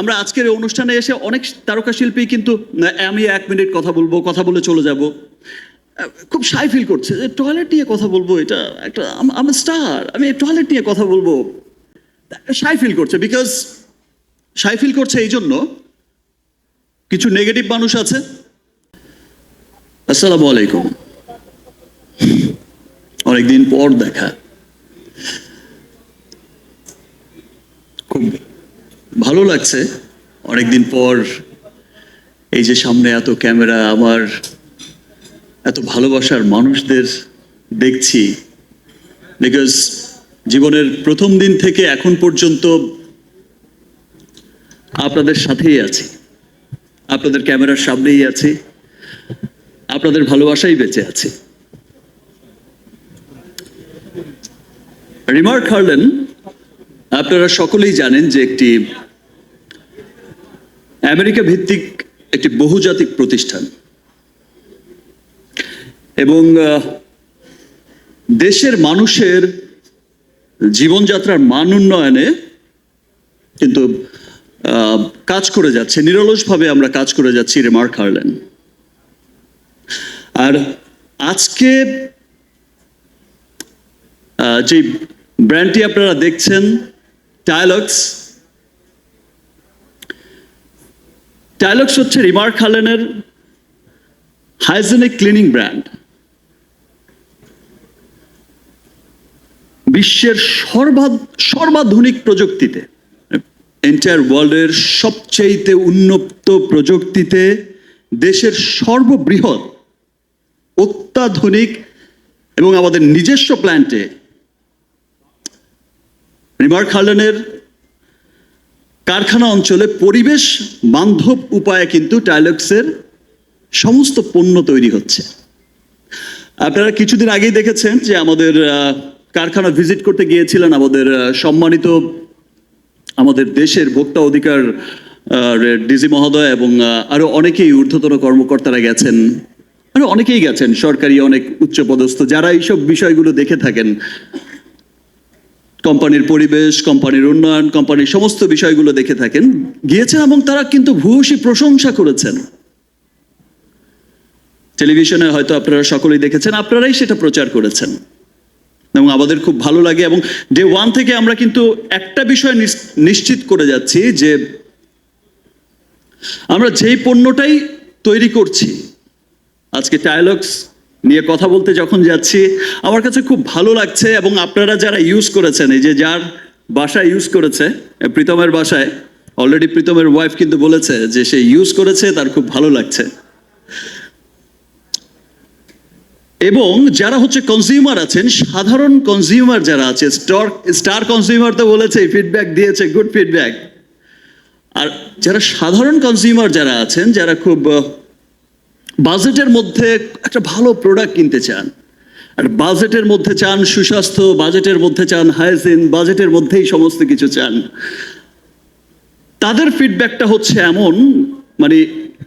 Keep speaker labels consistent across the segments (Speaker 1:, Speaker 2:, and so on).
Speaker 1: আমরা আজকের এই অনুষ্ঠানে এসে অনেক তারকা শিল্পী কিন্তু আমি এক মিনিট কথা বলব, কথা বলে চলে যাব। খুব সাই ফিল করছে যে টয়লেট নিয়ে কথা বলব, এটা একটা, আমি স্টার, আমি টয়লেট নিয়ে কথা বলব। সাই ফিল করছে বিকজ সাই ফিল করছে এই জন্য কিছু নেগেটিভ মানুষ আছে। আসসালামু আলাইকুম। অনেকদিন পর দেখা। খুব ভালো লাগছে। অনেকদিন পর এই যে সামনে এত ক্যামেরা, আমার এত ভালোবাসার মানুষদের দেখছি। বিকজ জীবনের প্রথম দিন থেকে এখন পর্যন্ত আপনাদের সাথেই আছি। আপনাদের ক্যামেরার সামনেই আছি। আপনাদের ভালোবাসাই বেঁচে আছে। রিমার্ক হার্লেন আপনারা সকলেই জানেন যে একটি আমেরিকা ভিত্তিক একটি বহুজাতিক প্রতিষ্ঠান। এবং দেশের মানুষের জীবনযাত্রার মান উন্নয়নে কিন্তু কাজ করে যাচ্ছে, নিরলসভাবে আমরা কাজ করে যাচ্ছি রিমার্ক হার্লেন। আর আজকে যে ব্র্যান্ডটি আপনারা দেখছেন, টাইলক্স টাইলক্স হচ্ছে রিমার্ক হালেনের হাইজেনিক ক্লিনিং ব্র্যান্ড বিশ্বের সর্বা সর্বাধুনিক প্রযুক্তিতে এন্টায়ার ওয়ার্ল্ডের সবচেয়েতে উন্নত প্রযুক্তিতে দেশের সর্ববৃহৎ, অত্যাধুনিক এবং আমাদের নিজস্ব প্ল্যান্টে রিমার্ক হার্লেনের কারখানা অঞ্চলে পরিবেশ বান্ধব উপায়ে কিন্তু টাইলক্সের সমস্ত পণ্য তৈরি হচ্ছে। আপনারা কিছুদিন আগেই দেখেছেন যে আমাদের কারখানা ভিজিট করতে গিয়েছিলেন আমাদের সম্মানিত আমাদের দেশের ভোক্তা অধিকার ডিজি মহোদয় এবং আহ, আরও অনেকেই ঊর্ধ্বতন কর্মকর্তারা গেছেন। আরও অনেকেই গেছেন সরকারি অনেক উচ্চপদস্থ যারা এইসব বিষয়গুলো দেখে থাকেন। কোম্পানির পরিবেশ, কোম্পানির উন্নয়ন, কোম্পানির সমস্ত বিষয়গুলো দেখে থাকেন। গিয়েছেন এবং তারা কিন্তু ভূয়সী প্রশংসা করেছেন। টেলিভিশনে হয়তো আপনারা সকলেই দেখেছেন, আপনারাই সেটা প্রচার করেছেন। এবং আমাদের খুব ভালো লাগে এবং ডে ওয়ান থেকে আমরা কিন্তু একটা বিষয় নিশ্চিত করে যাচ্ছি যে আমরা যেই পণ্যটাই তৈরি করছি, আজকে টায়ালক্স নিয়ে কথা বলতে যখন যাচ্ছি, আমার কাছে খুব ভালো লাগছে এবং আপনারা যারা ইউজ করেছেন, এই যে যার বাসায় ইউজ করেছে প্রীতমের বাসায় অলরেডি প্রীতমের ওয়াইফ কিন্তু বলেছে যে সে ইউজ করেছে, তার খুব ভালো লাগছে। এবং যারা হচ্ছে কনজিউমার আছেন, সাধারণ কনজিউমার যারা আছে স্টার স্টার কনজিউমার তো বলেছে ফিডব্যাক দিয়েছে গুড ফিডব্যাক আর যারা সাধারণ কনজিউমার যারা আছেন, যারা খুব বাজেটের মধ্যে একটা ভালো প্রোডাক্ট কিনতে চান। আর বাজেটের মধ্যে চান সুস্বাস্থ্য বাজেটের মধ্যে চান হাইজিন বাজেটের মধ্যেই সমস্ত কিছু চান। তাদের ফিডব্যাকটা হচ্ছে এমন মানে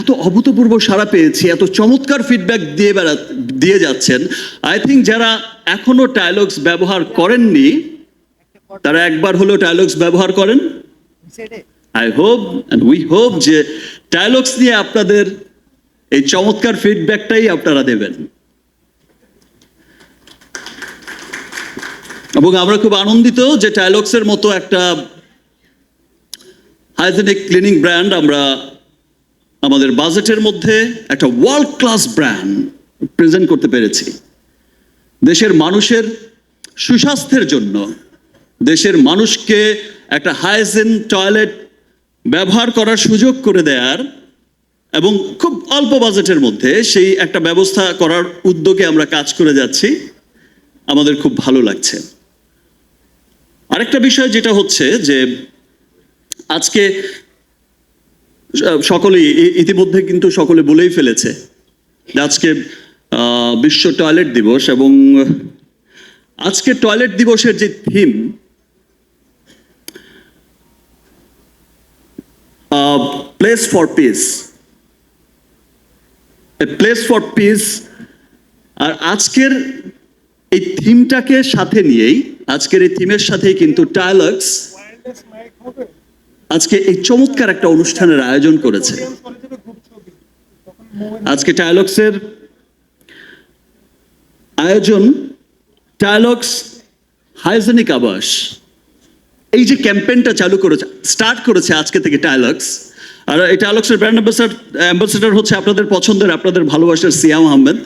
Speaker 1: এত অভূতপূর্ব সাড়া পেয়েছি এত চমৎকার ফিডব্যাক দিয়ে বেড়া দিয়ে যাচ্ছেন। আই থিঙ্ক যারা এখনও টাইলগস ব্যবহার করেননি তারা একবার হলো টাইলগস ব্যবহার করেন। I hope and we hope যে ডায়লগস নিয়ে আপনাদের এই চমৎকার ফিডব্যাকটাই আপনারা দেবেন। এবং আমরা খুব আনন্দিত যে টাইলক্সের মতো একটা হাইজেনিক ক্লিনিং ব্র্যান্ড আমরা আমাদের বাজেটের মধ্যে একটা ওয়ার্ল্ড ক্লাস ব্র্যান্ড প্রেজেন্ট করতে পেরেছি। দেশের মানুষের সুস্বাস্থ্যের জন্য, দেশের মানুষকে একটা হাইজেন টয়লেট ব্যবহার করার সুযোগ করে দেওয়ার এবং খুব অল্প বাজেটের মধ্যে সেই একটা ব্যবস্থা করার উদ্যোগে আমরা কাজ করে যাচ্ছি। আমাদের খুব ভালো লাগছে। আরেকটা বিষয় যেটা হচ্ছে যে আজকে সকলেই ইতিমধ্যে কিন্তু সকলে বলেই ফেলেছে আজকে বিশ্ব টয়লেট দিবস এবং আজকে টয়লেট দিবসের যে theme place for peace. Place for peace আর আজকের এই থিমটাকে সাথে নিয়েই, আজকের এই থিমের সাথেই কিন্তু টায়ালক্স আজকে এই চমৎকার একটা অনুষ্ঠানের আয়োজন করেছে। আজকে টায়ালক্সের আয়োজন টায়ালক্স হাইজেনিক আবাস। এই যে ক্যাম্পেইনটা চালু করেছে স্টার্ট করেছে আজকে থেকে টায়ালক্স আর এটা টায়ালক্সের ব্র্যান্ড অ্যাম্বাসাডার অ্যাম্বাসেডার হচ্ছে আপনাদের পছন্দের, আপনাদের ভালোবাসার Siam Ahmed.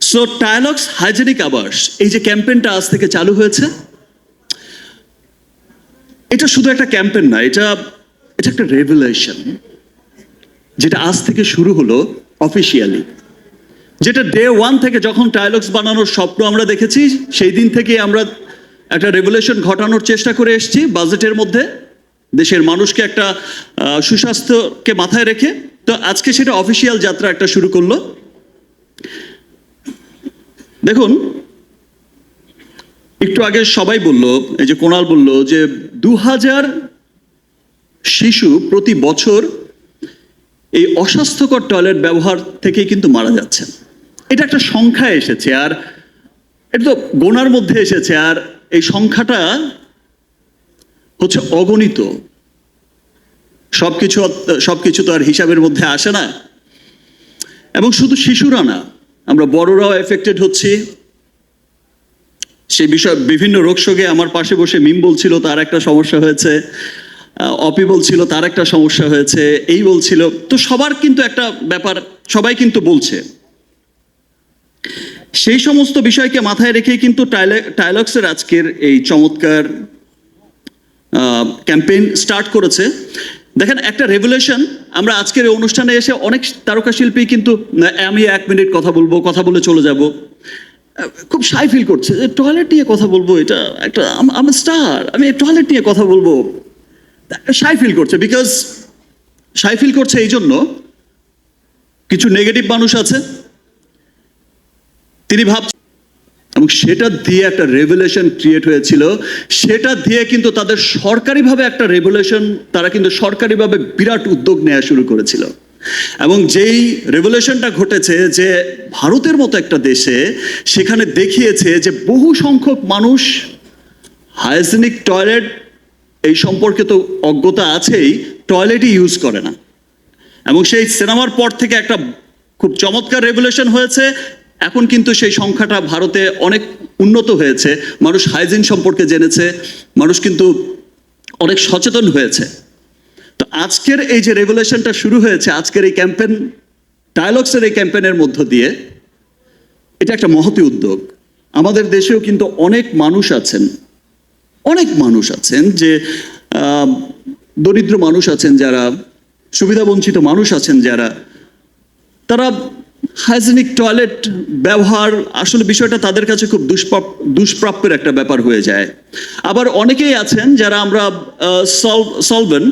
Speaker 1: So Tylox hygienic আবাস এই যে ক্যাম্পেইনটা আজ থেকে চালু হয়েছে, এটা শুধু একটা ক্যাম্পেন না, এটা এটা একটা রেভুলেশন যেটা আজ থেকে শুরু হলো অফিসিয়ালি যেটা ডে ওয়ান থেকে যখন টায়ালক্স বানানোর স্বপ্ন আমরা দেখেছি, সেই দিন থেকে আমরা একটা রেভুলেশন ঘটানোর চেষ্টা করে এসেছি বাজেটের মধ্যে। দেশের মানুষকে একটা সুস্বাস্থ্যকে মাথায় রেখে, তো আজকে সেটা অফিসিয়াল যাত্রা একটা শুরু করল। দেখুন, একটু আগে সবাই বলল, এই যে কোনাল বলল যে দু হাজার শিশু প্রতি বছর এই অস্বাস্থ্যকর টয়লেট ব্যবহার থেকেই কিন্তু মারা যাচ্ছে। এটা একটা সংখ্যা এসেছে, আর এটা তো গোনার মধ্যে এসেছে, আর এই সংখ্যাটা হচ্ছে অগণিত। সবকিছু সবকিছু তো আর হিসাবের মধ্যে আসে না। এবং শুধু শিশুরা না, আমরা বড়রাও এফেক্টেড হচ্ছি। সেই বিষয় বিভিন্ন রোগ শোকে আমার পাশে বসে মিম বলছিল, তার একটা সমস্যা হয়েছে। অপি বলছিল, তার একটা সমস্যা হয়েছে, এই বলছিল। তো সবার কিন্তু একটা ব্যাপার, সবাই কিন্তু বলছে। সেই সমস্ত বিষয়কে মাথায় রেখেই কিন্তু টাইলক্সের আজকের এই চমৎকার ক্যাম্পেইন স্টার্ট করেছে। দেখেন, একটা রেভুলেশন আমরা আজকের এই অনুষ্ঠানে এসে অনেক তারকা শিল্পী কিন্তু আমি এক মিনিট কথা বলব, কথা বলে চলে যাব। খুব সাই ফিল করছে যে টয়লেট নিয়ে কথা বলব, এটা একটা, আমি স্টার আমি টয়লেট নিয়ে কথা বলব। সাই ফিল করছে বিকজ সাই ফিল করছে এই জন্য কিছু নেগেটিভ মানুষ আছে। তিনি ভাবছেন এবং সেটা দিয়ে একটা রেভুলেশন ক্রিয়েট হয়েছিল। সেটা দিয়ে কিন্তু তাদের সরকারিভাবে একটা রেভুলেশন তারা কিন্তু সরকারিভাবে বিরাট উদ্যোগ নেওয়া শুরু করেছিল। এবং যেই রেভুলেশনটা ঘটেছে যে ভারতের মতো একটা দেশে সেখানে দেখিয়েছে যে বহু সংখ্যক মানুষ হাইজেনিক টয়লেট এই সম্পর্কে তো অজ্ঞতা আছেই টয়লেটই ইউজ করে না। এবং সেই সিনেমার পর থেকে একটা খুব চমৎকার রেগুলেশন হয়েছে এখন কিন্তু সেই সংখ্যাটা ভারতে অনেক উন্নত হয়েছে। মানুষ হাইজিন সম্পর্কে জেনেছে, মানুষ কিন্তু অনেক সচেতন হয়েছে। তো আজকের এই যে রেগুলেশনটা শুরু হয়েছে, আজকের এই ক্যাম্পেন ডায়ালগসের এই ক্যাম্পেনের মধ্য দিয়ে, এটা একটা মহতি উদ্যোগ। আমাদের দেশেও কিন্তু অনেক মানুষ আছেন, অনেক মানুষ আছেন যে দরিদ্র মানুষ আছেন যারা, সুবিধাবঞ্চিত মানুষ আছেন যারা, তারা হাইজেনিক টয়লেট ব্যবহার, আসলে বিষয়টা তাদের কাছে খুব দুষ্প্রাপ, দুষ্প্রাপ্যের একটা ব্যাপার হয়ে যায়। আবার অনেকেই আছেন যারা আমরা সলভেন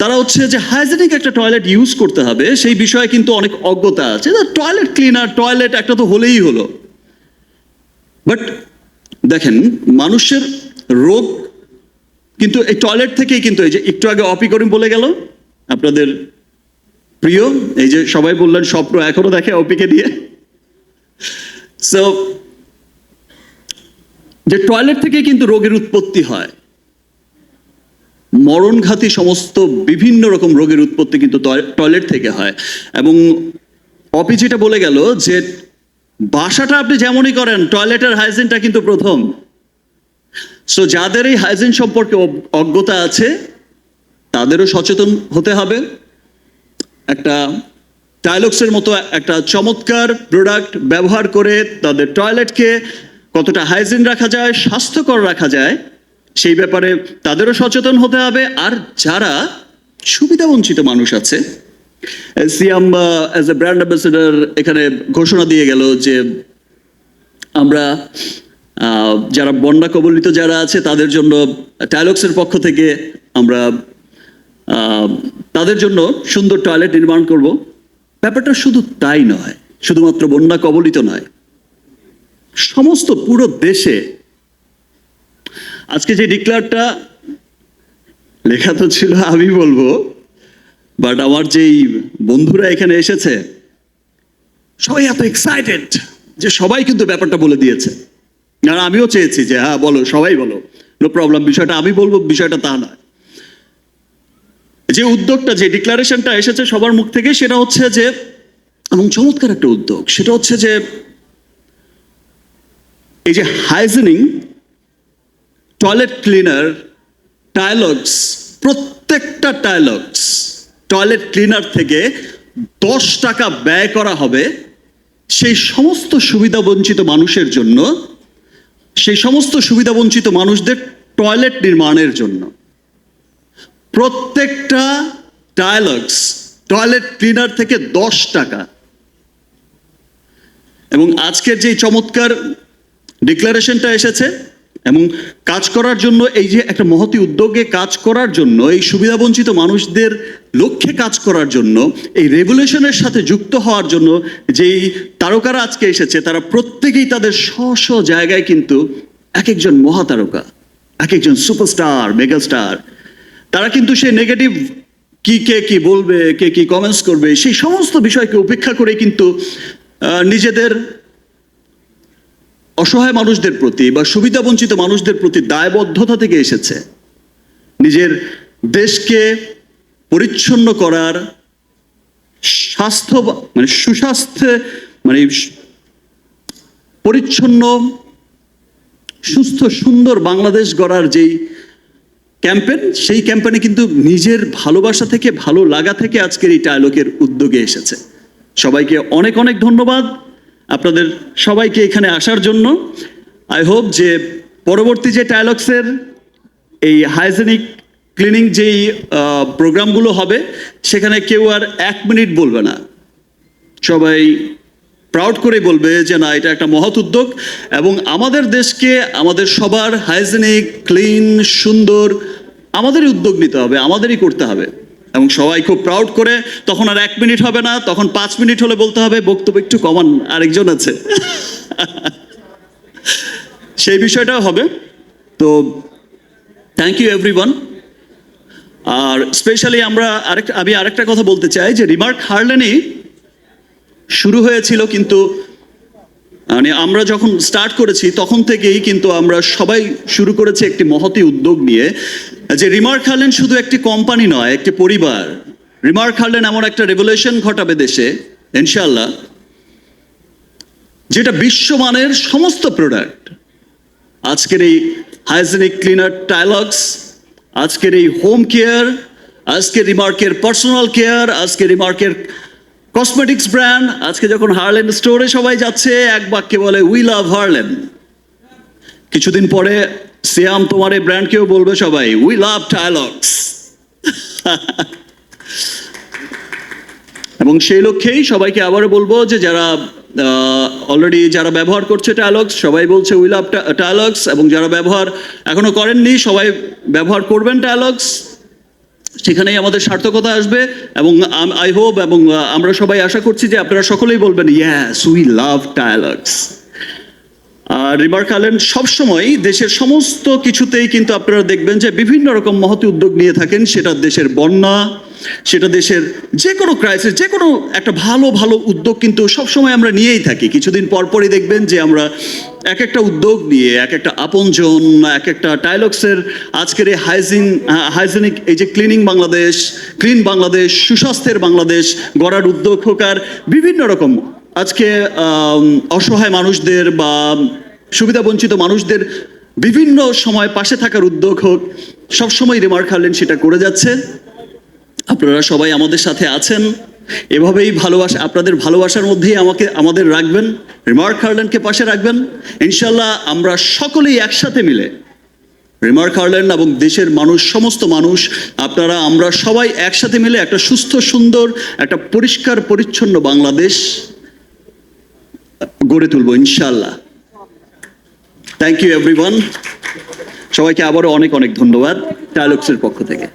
Speaker 1: তারা হচ্ছে যে হাইজেনিক একটা টয়লেট ইউজ করতে হবে, সেই বিষয়ে কিন্তু অনেক অজ্ঞতা আছে। টয়লেট ক্লিনার, টয়লেট একটা তো হলেই হলো। বাট দেখেন, মানুষের রোগ কিন্তু এই টয়লেট থেকেই কিন্তু এই যে, একটু আগে অপি করিম বলে গেল, আপনাদের প্রিয়, এই যে সবাই বললেন স্বপ্ন এখনও দেখে অপিকে দিয়ে। সো যে টয়লেট থেকে কিন্তু রোগের উৎপত্তি হয়। মরণঘাতী সমস্ত বিভিন্ন রকম রোগের উৎপত্তি কিন্তু টয়- টয়লেট থেকে হয়। এবং অপি যেটা বলে গেল যে, বাসাটা আপনি যেমনই করেন টয়লেটের হাইজিনটা কিন্তু প্রথম। সো যাদের এই হাইজিন সম্পর্কে অজ্ঞতা আছে, তাদেরও সচেতন হতে হবে। একটা টাইলক্সের মতো একটা চমৎকার প্রোডাক্ট ব্যবহার করে তাদের টয়লেটকে কতটা হাইজিন রাখা যায়, স্বাস্থ্যকর রাখা যায়, সেই ব্যাপারে তাদেরও সচেতন হতে হবে। আর যারা সুবিধাবঞ্চিত মানুষ আছে, Siam as a brand ambassador এখানে ঘোষণা দিয়ে গেল যে আমরা যারা বন্যা কবলিত যারা আছে, তাদের জন্য টাইলক্সের পক্ষ থেকে আমরা তাদের জন্য সুন্দর টয়লেট নির্মাণ করব। ব্যাপারটা শুধু তাই নয়, শুধুমাত্র বন্যা কবলিত নয়। সমস্ত পুরো দেশে আজকে যে ডিক্লারটা লেখা তো ছিল, আমি বলব, বাট আমার যেই বন্ধুরা এখানে এসেছে, সবাই এত এক্সাইটেড যে সবাই কিন্তু ব্যাপারটা বলে দিয়েছে। আর আমিও চেয়েছি যে হ্যাঁ বলো, সবাই বলো। নো প্রবলেম বিষয়টা আমি বলব, বিষয়টা তা নয়। যে উদ্যোগটা, যে ডিক্লারেশনটা এসেছে সবার মুখ থেকে, সেটা হচ্ছে যে, এবং চমৎকার একটা উদ্যোগ, সেটা হচ্ছে যে, এই যে হাইজেনিং টয়লেট ক্লিনার টাইলগস প্রত্যেকটা টাইলগস টয়লেট ক্লিনার থেকে দশ টাকা ব্যয় করা হবে। সেই সমস্ত সুবিধা বঞ্চিত মানুষের জন্য, সেই সমস্ত সুবিধা বঞ্চিত মানুষদের টয়লেট নির্মাণের জন্য। প্রত্যেকটা টাইলগস টয়লেট ক্লিনার থেকে দশ টাকা। এবং আজকের যে চমৎকার ডিক্লারেশনটা এসেছে এবং কাজ করার জন্য, এই যে একটা মহতি উদ্যোগে কাজ করার জন্য, এই সুবিধাবঞ্চিত মানুষদের লক্ষ্যে কাজ করার জন্য, এই রেগুলেশনের সাথে যুক্ত হওয়ার জন্য যেই তারকারা আজকে এসেছে, তারা প্রত্যেকেই তাদের স্ব স্ব জায়গায় কিন্তু এক একজন মহাতারকা, এক একজন সুপারস্টার মেগাস্টার তারা কিন্তু সেই নেগেটিভ কি, কে কি বলবে, কে কি কমেন্টস করবে, সেই সমস্ত বিষয়কে উপেক্ষা করে কিন্তু নিজেদের অসহায় মানুষদের প্রতি বা সুবিধাবঞ্চিত মানুষদের প্রতি দায়বদ্ধতা থেকে এসেছে। নিজের দেশকে পরিচ্ছন্ন করার স্বাস্থ্য মানে সুস্বাস্থ্যে মানে পরিচ্ছন্ন, সুস্থ, সুন্দর বাংলাদেশ গড়ার যেই ক্যাম্পেন, সেই ক্যাম্পেনে কিন্তু নিজের ভালোবাসা থেকে, ভালো লাগা থেকে আজকের এই টাইলকের উদ্যোগে এসেছে। সবাইকে অনেক অনেক ধন্যবাদ আপনাদের সবাইকে এখানে আসার জন্য। আই হোপ যে পরবর্তী যে টাইলক্সের এই হাইজেনিক ক্লিনিং যেই প্রোগ্রামগুলো হবে, সেখানে কেউ আর এক মিনিট বলবে না। সবাই প্রাউড করে বলবে যে না, এটা একটা মহৎ উদ্যোগ এবং আমাদের দেশকে, আমাদের সবার হাইজেনিক, ক্লিন, সুন্দর আমাদেরই উদ্যোগ নিতে হবে, আমাদেরই করতে হবে। এবং সবাই খুব প্রাউড করে, তখন আর এক মিনিট হবে না, তখন পাঁচ মিনিট হলে বলতে হবে, বক্তব্য একটু কমান, আরেকজন আছে। সেই বিষয়টাও হবে। তো থ্যাংক ইউ এভরিওয়ান আর স্পেশালি আমরা আরেকটা আমি আরেকটা কথা বলতে চাই যে রিমার্ক হার্লেনই শুরু হয়েছিল কিন্তু মানে আমরা যখন স্টার্ট করেছি, তখন থেকেই কিন্তু আমরা সবাই শুরু করেছি একটি মহতি উদ্যোগ নিয়ে, যে রিমার্ক হার্লেন শুধু একটি কোম্পানি নয়, একটি পরিবার। রিমার্ক হার্লেন এমন একটা রেভলিউশন ঘটাবে দেশে ইনশাল্লাহ যেটা বিশ্বমানের সমস্ত প্রোডাক্ট আজকের এই হাইজেনিক ক্লিনার টাইলক্স আজকের এই হোম কেয়ার আজকে রিমার্কের পার্সোনাল কেয়ার আজকে রিমার্কের কসমেটিক্স ব্র্যান্ড আজকে যখন হার্লেন স্টোরে সবাই যাচ্ছে, এক বাক্যে বলে উই লাভ হার্লেন কিছুদিন পরে সিয়াম তোমার এই ব্র্যান্ডকেও বলবে সবাই উই লাভ টাইলক্স এবং সেই লক্ষ্যেই সবাইকে আবারও বলব যে যারা অলরেডি যারা ব্যবহার করছে টায়ালক্স সবাই বলছে উই লাভ টায়ালক্স এবং যারা ব্যবহার এখনও করেননি, সবাই ব্যবহার করবেন টায়ালক্স সেখানেই আমাদের সার্থকতা আসবে এবং আই হোপ এবং আমরা সবাই আশা করছি যে আপনারা সকলেই বলবেন yes we love টায়ালক্স R remark আলেন সবসময় দেশের সমস্ত কিছুতেই কিন্তু আপনারা দেখবেন যে বিভিন্ন রকম মহতি উদ্যোগ নিয়ে থাকেন। সেটা দেশের বন্যা, সেটা দেশের যে কোনো ক্রাইসিস যে কোনো একটা ভালো ভালো উদ্যোগ কিন্তু সবসময় আমরা নিয়েই থাকি। কিছুদিন পরপরই দেখবেন যে আমরা এক একটা উদ্যোগ নিয়ে, এক একটা আপনজন, এক একটা টাইলক্সের আজকের এই হাইজিন হাইজেনিক এই যে ক্লিনিং বাংলাদেশ, ক্লিন বাংলাদেশ, সুস্বাস্থ্যের বাংলাদেশ গড়ার উদ্যোগ হোক আর বিভিন্ন রকম আজকে অসহায় মানুষদের বা সুবিধাবঞ্চিত মানুষদের বিভিন্ন সময় পাশে থাকার উদ্যোগ হোক সবসময় রিমার্ক হারলেন, সেটা করে যাচ্ছে। আপনারা সবাই আমাদের সাথে আছেন। এভাবেই ভালোবাসা, আপনাদের ভালোবাসার মধ্যেই আমাকে, আমাদের রাখবেন। রিমার্ক হারল্যান্ডকে পাশে রাখবেন? ইনশাল্লাহ আমরা সকলেই একসাথে মিলে রিমার্ক হারল্যান্ড এবং দেশের মানুষ, সমস্ত মানুষ, আপনারা, আমরা সবাই একসাথে মিলে একটা সুস্থ, সুন্দর, একটা পরিষ্কার, পরিচ্ছন্ন বাংলাদেশ গড়ে তুলবো ইনশাল্লাহ থ্যাংক ইউ এভরিওয়ান সবাইকে আবারও অনেক অনেক ধন্যবাদ ডায়ালগসের পক্ষ থেকে।